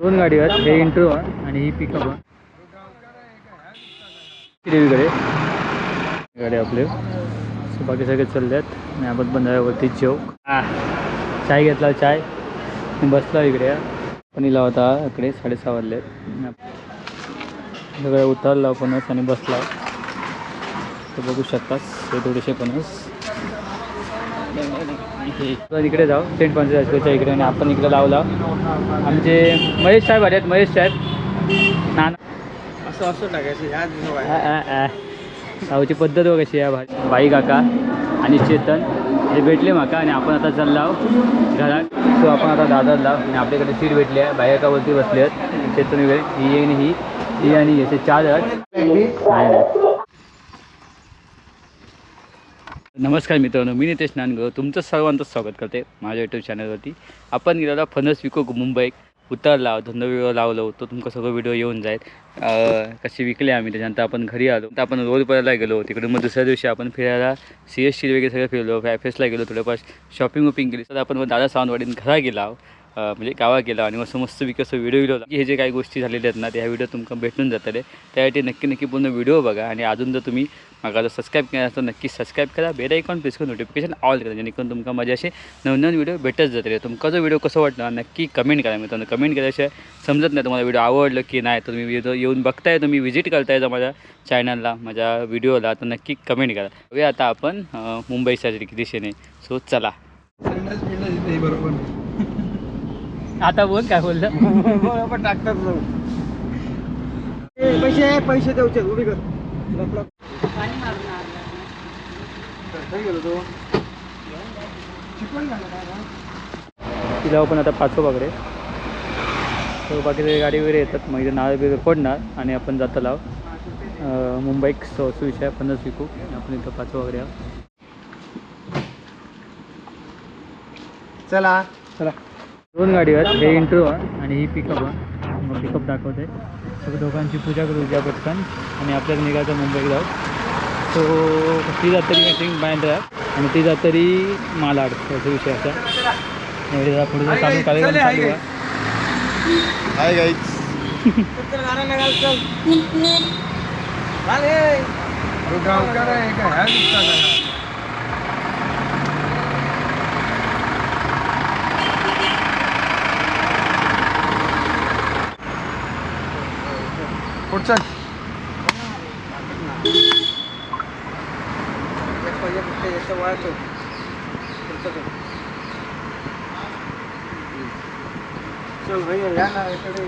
दोन गाडी आहेत हे इंट्रो आणि ही पिकअप आहे. देवीकडे. गाडी आपले. सो बाकी सगळे चालले आहेत आणि आपण बंधाऱ्यावरती जेव चाय घेतला चाय. बसला इकडे. पण हिला होता इकडे साडेसहा वाजले. आहेत. उतरला पणस आणि बसला. तर बघू शकतास हे थोडेसे पणस हे इकडे जाऊ. सेंट फ्रान्सिसच्या इकडे आणि आपण इकडे लावला. आमचे महेश साहेब आले आहेत महेश साहेब. नाना. असं असं टाकायचं. ह्या दिवसावर आ, आ, आ. गावची पद्धत बघ कशी आहे भा- बाई काका आणि चेतन. हे भेटले माका आणि आपण आता चाललो घरात. सो आपण आता दादर लाव. आणि आपल्याकडे सीट भेटली आहे. बाई काकावरती बसले आहेत चेतन वगैरे. ही आणि ही. ही आणि याचे चार आहेत नाही नाही नमस्कार मित्रांनो मी नितेश नांदगाव तुमचं सर्वांचं स्वागत करते माझ्या यूट्यूब चॅनलवरती आपण गेलेला फणस विको मुंबई. उतरला धंदा व्हिडिओ लावलो तो तुमचा सगळं व्हिडिओ येऊन जाईल. कसे विकले आम्ही त्याच्यानंतर आपण घरी आलो. तर आपण रोड गेलो. तिकडून मग दुसऱ्या दिवशी आपण फिरायला सी एस टी वगैरे सगळं फिरलो. फॅफेसला गेलो थोडंफार शॉपिंग वॉपिंग केली. तर आपण दादा सावंतवाडीत घरा गेला म्हणजे गावा गेला आणि मस्त मस्त विक असं व्हिडिओ व्हिडिओ हे जे काही गोष्टी झालेल्या आहेत ना त्या व्हिडिओ तुमका भेटून जातले त्यासाठी नक्की नक्की पूर्ण व्हिडिओ बघा आणि अजून जर तुम्ही मागा जर सबस्क्राईब केला तर नक्की सबस्क्राईब करा. बेल आयकॉन प्रेस करून नोटिफिकेशन ऑल करा जेणेकरून तुमका माझे असे नवनवीन व्हिडिओ भेटत जातले तुमका जो व्हिडिओ कसं वाटला नक्की कमेंट करा मित्रांनो. कमेंट केल्याशिवाय समजत नाही तुम्हाला व्हिडिओ आवडलं की नाही. तर तुम्ही व्हिडिओ येऊन बघताय तुम्ही व्हिजिट करताय जर माझ्या चॅनलला माझ्या व्हिडिओला तर नक्की कमेंट करा. बघूया आता आपण मुंबईच्या दिशेने. सो चला. बरोबर. आता बोल काय बोललं? बरोबर टाकतात पैसे पैसे देऊचे उभी कर? तिला पण आता पाचो वगैरे तर बाकीचे गाडी वगैरे येतात मग इथे नाव वगैरे फोडणार आणि आपण जातो लाव. मुंबई सो सुविषय पन्नास विकू. आपण इथं पाचो वगैरे आहोत. चला. चला. दोन गाडी आहेत. हे इंट्रो आहे आणि ही पिकअप आहे. मग पिकअप दाखवते. सगळं दोघांची पूजा करू उद्या पटकन. आणि आपल्याला निघायचं मुंबईला. जाऊ सो ती जातरी आय थिंक बायंड्रा आणि ती जातरी मालाड. याचा विषय असा. एवढे पुढे जरा चालू कार्यक्रम चले, आहे. हाय चल गाणं लागाल चल चाल हे. अरे गावकार आहे का ह्या दिसतात आहे. पुढचं चल भैया या ना इकडे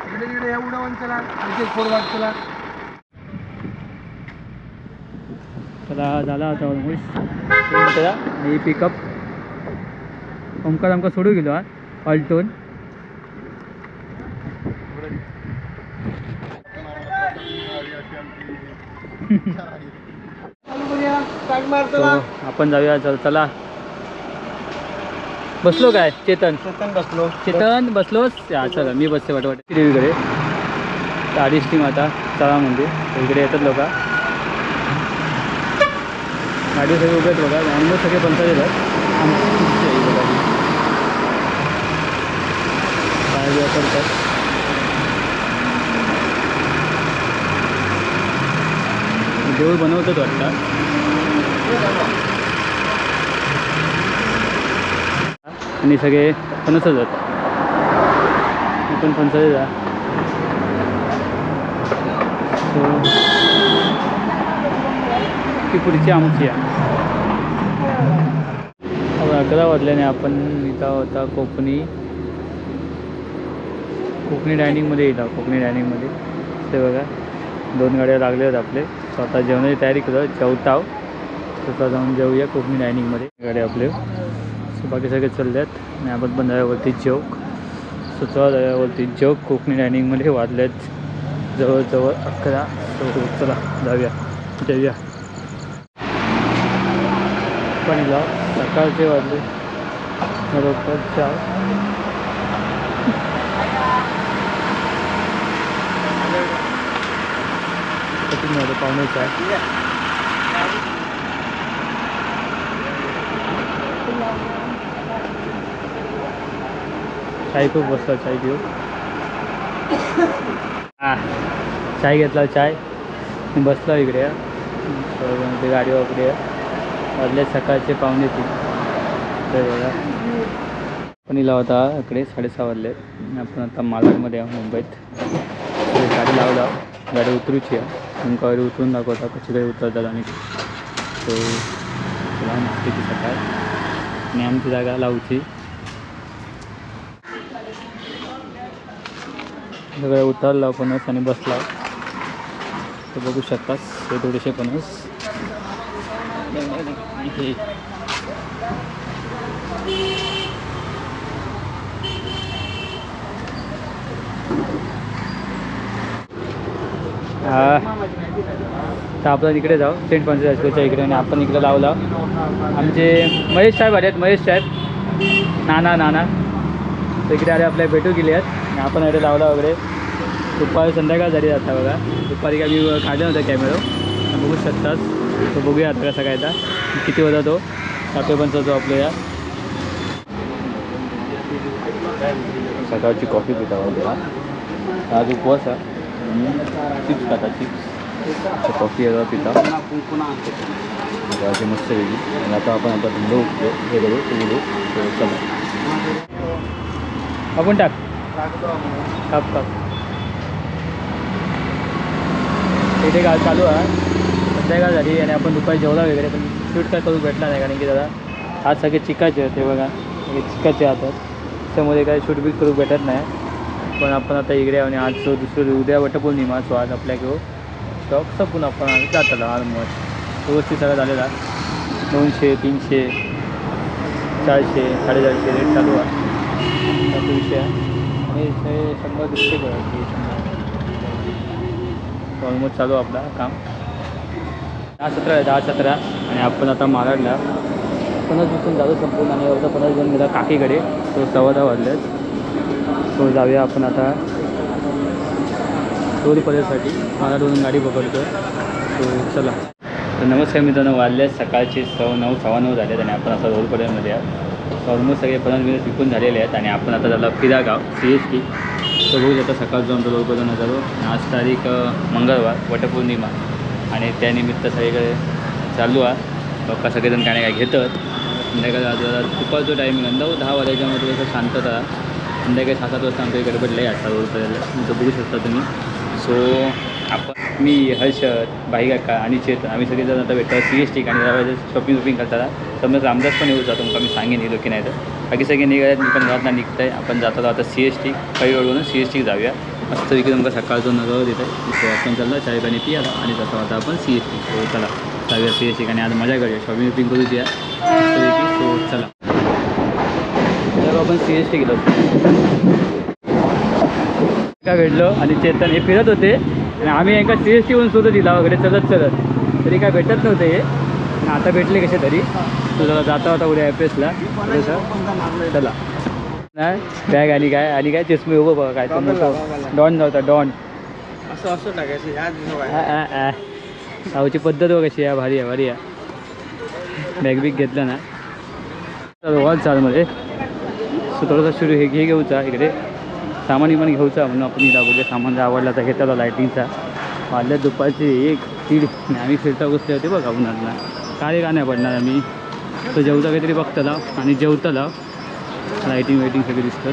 इकडे तिकडे या उडावून चला फोड वाट झाला आता ऑलमोस्ट ही पिकअप ओमकार आमका सोडू गेलो हा. ऑल्टोन आपण जाऊया. चल चला. बसलो काय? चेतन. चेतन बसलो. चेतन बसलोस? या चला मी बसते वाटवाट देवीकडे अडीच माता आता चला म्हणजे इकडे येतात लोक. गाडी सगळे उभे आहेत बघा. ऑलमोस्ट सगळे पंचायत येतात. करतात. देऊळ बनवतात वाटतं. आणि सगळे फणसच आहेत. मी पण फणसाचे जा ती पुढची आमची आहे. अकरा वाजल्याने आपण इथं होता कोकणी. कोकणी डायनिंगमध्ये येतो कोकणी डायनिंगमध्ये ते बघा दोन गाड्या लागल्या आहेत आपले. स्वतः जेवणाची तयारी करतो जेवताव. स्वतः जाऊन जाऊया कोकणी डायनिंगमध्ये गाडी आपले. सो बाकी सगळे चालले आहेत आणि आपण पण जाऊयावरती चौक सो चला जाऊयावरती कोकणी डायनिंगमध्ये वाजलेत. जवळजवळ अकरा चला जाऊया. जाऊया. पण हिला सकाळचे वाजले. बरोबर चार पाहुणे चार चाय खूप बसला चाय घेऊ चाय घेतला चाय. बसलो इकडे. तर ते गाडी वगैरे वाजले सकाळचे पाहुणे तीन. तर बघा. पण हिला होता इकडे साडेसहा वाजले. आपण आता मालाडमध्ये आहोत मुंबईत. गाडी लावला. गाडी उतरूची आहे. तुमका गाडी उतरून दाखवता कशी गाडी उतरतात आणि तो तुला मस्त सकाळ. आणि आमची जागा लावची. सगळं उतरला पणस आणि बसला. तर बघू शकता हे थोडेसे पणस हे. तर आपण इकडे जाऊ सेंट फ्रान्सिस हायस्कूलच्या इकडे आणि आपण इकडे लावला. आमचे महेश साहेब आले आहेत महेश साहेब. नाना नाना. तिकडे इकडे आले आपल्या भेटू गेले आहेत आणि आपण इकडे लावला वगैरे. दुपारी संध्याकाळ झाली जाता बघा. दुपारी काय मी काढला नव्हता कॅमेरा. बघू शकताच तो बघूया आता कसा काय आता किती होता तो. सापेपंचा जो आपल्या या. सकाळची कॉफी पिता बघा. आज उपवास आहे. चिप्स खाता चिप्स. कॉफी आहे पिता. गावाची मस्त वेगळी. आणि आता आपण आता धंदा उठतो हे करू ते बोलू तर चला. आपण टाक. काप काप इथे गाव चालू आहे. संध्याकाळ झाली आणि आपण दुपारी जेवला वगैरे पण शूट काय करू भेटला नाही कारण की दादा आज सगळे चिकाचे होते बघा. सगळे चिकाचे हातात त्याच्यामध्ये काय शूट बीट करू भेटत नाही. पण आपण आता इकडे आणि आज जो दुसरं उद्या वटपौर्णिमा सो आज आपल्या घेऊ स्टॉक संपून आपण आज ऑलमोस्ट व्यवस्थित सगळं झालेला दोनशे तीनशे चारशे साडेचारशे रेट चालू आहे. दोनशे विषय आहे. आणि शंभर दीडशे करायची ऑलमोस्ट चालू आपला काम. दहा सतरा आहे दहा सतरा. आणि आपण आता मालाडला पन्नास दिवसून जाऊ संपूर्ण आणि एवढा पन्नास घेऊन गेला काकीकडे. तो सव्वा दहा वाजल्यात तो जाऊया आपण आता टोल पदेसाठी मालाडवरून गाडी पकडतो तो चला. तर नमस्कार मित्रांनो वाजले सकाळचे सव नऊ सव्वा नऊ झालेत आणि आपण आता रोलपर्यंतमध्ये आहोत. ऑलमोस्ट सगळे पन्नास मिनिट विकून झालेले आहेत आणि आपण आता झाला फिरा गाव सी एस टी. तो बघू शकता सकाळ जाऊन रोल जण झालो आज तारीख मंगळवार वटपौर्णिमा. आणि त्यानिमित्त सगळीकडे चालू आहे. लोक सगळेजण काय काय घेतात. संध्याकाळी आज जरा दुपारचं टायमिंग अंदाज दहा वाजायच्यामध्ये कसं शांतता. संध्याकाळी सात सात वाजता आमच्या इकडे भेटलं आहे आता रोडपर्यंत बघू शकता तुम्ही. सो आपण मी हर्षद भाई काका आणि चेतन आम्ही सगळेजण आता भेटतो सी एस टी आणि शॉपिंग वॉपिंग करताना समजा रामदास पण येऊ जातो मग मी सांगेन येलो की नाही तर. बाकी सगळे निघाल्यात मी पण घरात निघत आहे आपण जातो आता सी एस टी. काही सी एस टी जाऊया. मस्त इकडे तुमका सकाळचा नजर देत आहे आपण चालला चाय पाणी पियाला आणि जातो आता आपण सी एस टी. सो चला. जाऊया सी एस टी आणि आज मजा करूया. शॉपिंग वॉपिंग करू द्या. मस्तपैकी सो हो, चला. तर आपण सी एस टी गेलो. का भेटलो आणि चेतन हे फिरत होते. आणि आम्ही एका सी एस टीवरून शोधत दिला वगैरे चलत चलत. तरी काय भेटत नव्हते हे. आणि आता भेटले कसे तरी. तो जरा जाता होता उद्या थोडंसं चला नाही बॅग आणि काय? आणि काय? चष्मे उभं बघा काय तो मोठं. डॉन नव्हता डॉन. असं असं टाकायचं. गावची पद्धत बघ कशी आहे. भारी आहे भारी आहे. बॅग बिग घेतलं ना. तर वॉल चालमध्ये सो थोडंसं सुरू हे घे घेऊचा इकडे. सामान पण घेऊचा म्हणून आपण इथं बघूया सामान जर आवडला तर घेतला लायटिंगचा वाढल्या दुपारचे एक दीड आम्ही फिरता गोष्टी होते बघा उन्हातला. काय का नाही पडणार आम्ही? तो जेवता काहीतरी बघतला आणि जेवतला लायटिंग वायटिंग सगळी दिसतात.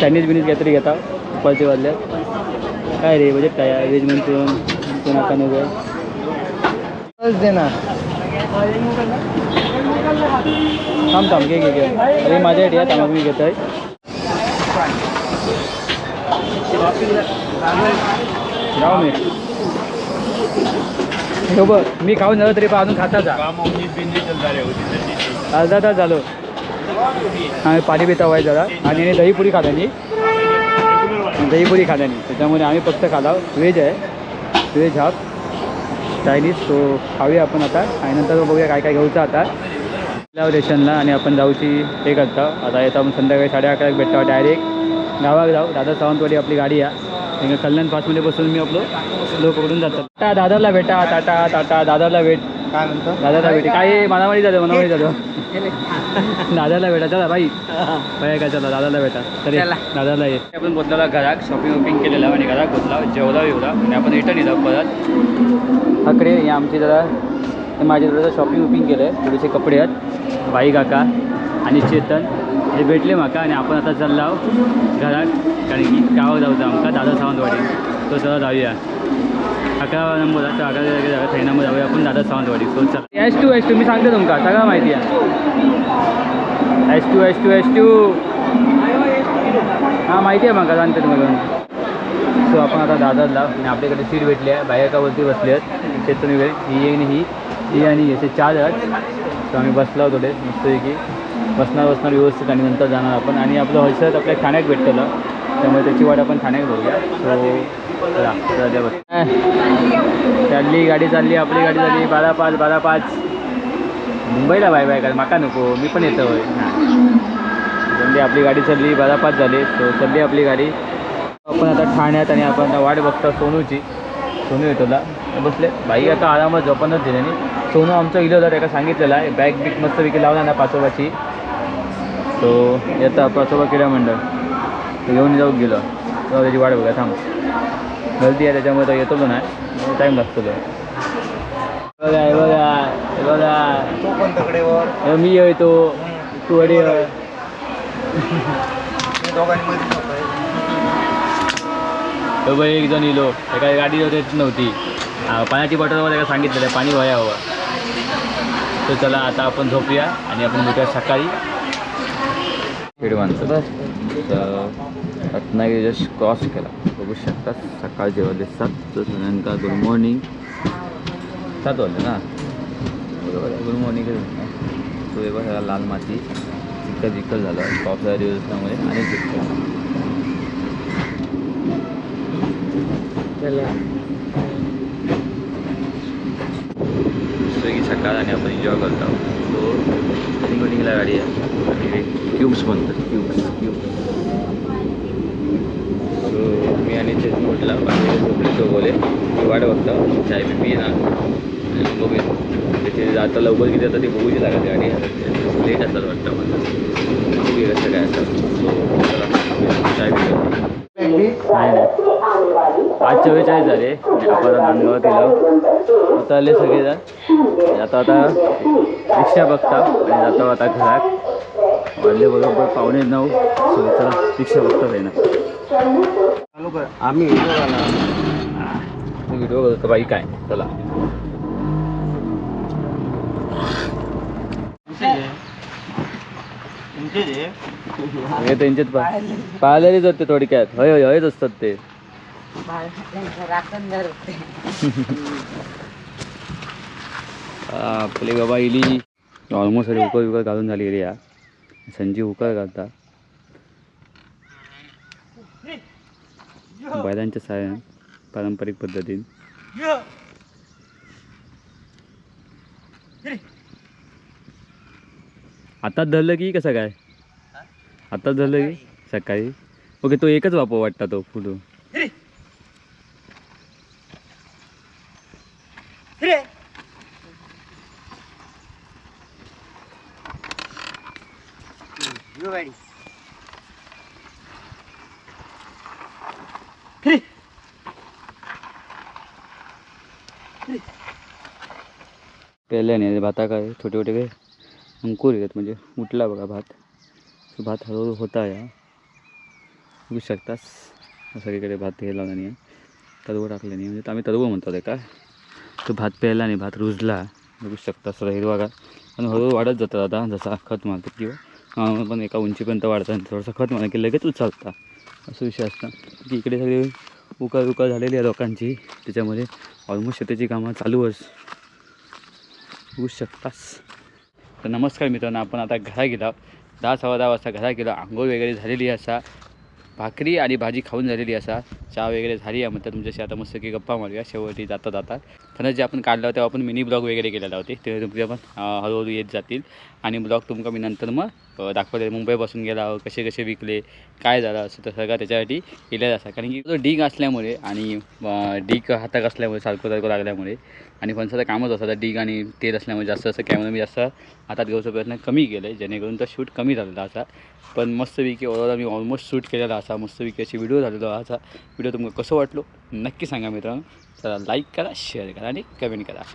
चायनीज बिनीज काहीतरी घेता दुपारचे वाजल्यात काय रे बजेट काय? आहे व्हेज मंचुरियन दोन आता नव्हे थांब थांब घे घे घे. अरे माझ्या आयडिया थांबा मी घेत आहे जाऊ मी. हो बघ मी खाऊन झालं तरी पण अजून खाता जा. अर्धा तास झालो. आम्ही पाणी पिता व्हाय जरा. आणि दहीपुरी खाल्यानी दहीपुरी खाल्याने त्याच्यामुळे आम्ही फक्त खाला व्हेज आहे. Veg half. चायनीज. तो खाऊया आपण आता. आणि नंतर बघूया काय काय घ्यायचं आता. लाव रेशनला आणि आपण जाऊची हे करता. आता येतो आपण संध्याकाळी साडे अकरा भेटतो डायरेक्ट गावात जाऊ. दादा सावंतवाडी आपली गाडी आहे कल्याण पासमध्ये बसून मी आपलं स्लो पकडून जातात टाटा दादाला भेटा टाटा टाटा दादाला भेट. काय म्हणतो? दादाला भेटे. काय मनामाडी झालं मनामाडी झालं. दादाला भेटा. चला बाई बाई काय चला दादाला भेटा. तरी चला. दादाला ये. आपण बोलला घरात शॉपिंग वॉपिंग केलेलं आणि घरात बोलला जेवला बिवला. आणि आपण रिटर्न येतो परत. अकडे आमची जरा तर माझ्या थोडंसं शॉपिंग वॉपिंग केलं आहे थोडेसे कपडे आहेत. बाई काका आणि चेतन. हे भेटले म्हाका आणि आपण आता चालला घरात. कारण की गावात जाऊचा आमका. दादा सावंतवाडी. तो चला जाऊया. अकरा नंबर आता अकरा जागा थंय नंबर जाऊया. आपण दादा सावंतवाडी. सो चला. एस टू एस टू मी सांगते तुमका. सगळं माहिती आहे. S two S two S two हां माहिती आहे मग सांगते तुम्हाला. सो आपण आता दादाला आणि आपल्याकडे सीट भेटली आहे. बाहेर वरती आहेत चेतन वगैरे. ही आणि ही. ही आणि ही असे चार आहेत सो आम्ही बसलो होतो थोडे मस्तपैकी. बसणार बसणार व्यवस्थित आणि नंतर जाणार आपण. आणि आपलं हॉलसेल आपल्या ठाण्यात भेटलेलं. त्यामुळे त्याची वाट आपण ठाण्यात बघूया. So bus. चालली गाडी चालली आपली गाडी चालली. बारा पाच बारा पाच मुंबईला बाय बाय काय माका नको मी पण येतो होय. म्हणजे आपली गाडी चालली बारा पाच झाली. सो चालली आपली गाडी. आपण आता ठाण्यात आणि आपण वाट बघतो सोनूची. सोनू येतोला. बसले. बाई आता आरामात झोपणच दिले नाही. सोनू आमचा इलो होता त्याला सांगितलेला आहे. बॅग बिग मस्तपैकी लावला ना पाचोबाची. तो येता पाचोबा क्रीडा मंडळ तो घेऊन जाऊ गेलो. तेव्हा त्याची वाट बघा थांब. गर्दी आहे त्याच्यामुळे तो येतो नाही. टाईम लागतो तो. बघा बघा बघा. तू पण तकडेवर मी येतो तू. अडे दोघांनी बाई एक जण इलो. एका गाडी येत नव्हती. पाण्याची बॉटल त्याला सांगितलेलं आहे पाणी व्हाया हवं. तर चला आता आपण झोपूया आणि आपण भेटूया सकाळी. खेड माणसं तर रत्नागिरी जस्ट क्रॉस केला. बघू शकता सकाळचे वाजले सात तर गुड मॉर्निंग. सात वाजले ना? बरोबर गुड मॉर्निंग तो एवढा सगळा लाल माती चिखल चिखल झालं. पावसाळ्या दिवसामुळे आणि चिखल स्विगी सकाळ आणि आपण एन्जॉय करतो. सो रिंगोलिंगला गाडी आहे. आणि क्यूब्स बनतात. क्यूब्स क्यूब्स सो मी आणि ते म्हटलं बाकी झोपले सोबवले मी वाट बघतो. चाय बी पी ना आणि बघूया. त्याचे आता लवकर किती आता ते बघूची लागत गाडी. लेट असतात वाटतं मला. बघूया कसं काय असतं. सो चला. चाय पी पाच चव्वेचाळीस झाले. आपण नांदगावात गेलो आता आले सगळेजण. आता आता रिक्षा बघता आणि जातो आता घरात. वाजले बरोबर पावणे नऊ. चला रिक्षा बघता कर आम्ही व्हिडिओ बघतो. बाई काय? चला. त्यांच्यात पाहिलेलीच होते थोडक्यात. हय हय हयच असतात ते. आपले बाबा इली. ऑलमोस्ट सगळी उकर विकत घालून झाली गेली या संजीव उकळ घालता. बैलांच्या साह्यानं पारंपरिक पद्धतीन. आताच धरलं की कसं काय? आताच धरलं की सकाळी? ओके तो एकच वापर वाटता तो फोटो गाडी पेल्याने भाता काय? छोटे छोटे काय? अंकुर येतात म्हणजे उठला बघा भात. तो भात हळूहळू होता या. बघू शकतास. सगळीकडे भात हे लावला नाही. तडवं टाकलं नाही. म्हणजे आम्ही तडवं म्हणतो ते का तो भात प्यायला नाही भात रुजला. बघू शकता सर हिरवा का आणि हळूहळू वाढत जातात आता जसा खत मारतात किंवा पण एका उंचीपर्यंत वाढतात. आणि थोडंसं खत म्हणा की लगेच उचलता. असं विषय असतं. की इकडे सगळे उकळ उकळ झालेली आहे लोकांची. त्याच्यामध्ये ऑलमोस्ट शेतीची कामं चालूच होऊ शकतास तर नमस्कार मित्रांनो आपण आता घरा गेला दहा सव्वा दहा वाजता घरा गेलो आंघोळ वगैरे झालेली असा. भाकरी आणि भाजी खाऊन झालेली असा. चहा वगैरे झाली आहे म्हणतात. तुमच्याशी आता मस्त की गप्पा मारूया. शेवटी जाता जाता. खरंच जे आपण काढलं तेव्हा आपण मिनी ब्लॉग वगैरे केलेला होते. ते तुमचे पण हळूहळू येत जातील. आणि ब्लॉग तुमका मी नंतर मग दाखवले मुंबईपासून गेला कसे कसे विकले काय झालं असं तर सगळं त्याच्यासाठी केलेलं असा कारण की तो डीग असल्यामुळे आणि डीक डीग हातात असल्यामुळे सारखं सारखं लागल्यामुळे आणि फणसाचं कामच असं डीग आणि तेल असल्यामुळे जास्त असं कॅमेरा मी जास्त हातात घेऊचा प्रयत्न कमी केला आहे जेणेकरून तर शूट कमी झालेला असा. पण मस्तपैकी ओव्हरऑल मी ऑलमोस्ट शूट केलेला असा. मस्तपैकी अशी व्हिडिओ झालेलो असा. व्हिडिओ तुम्हाला कसं वाटलो? नक्की सांगा मित्रांनो. ලයි කර ශයර කරන්නේ කමෙන් කරා.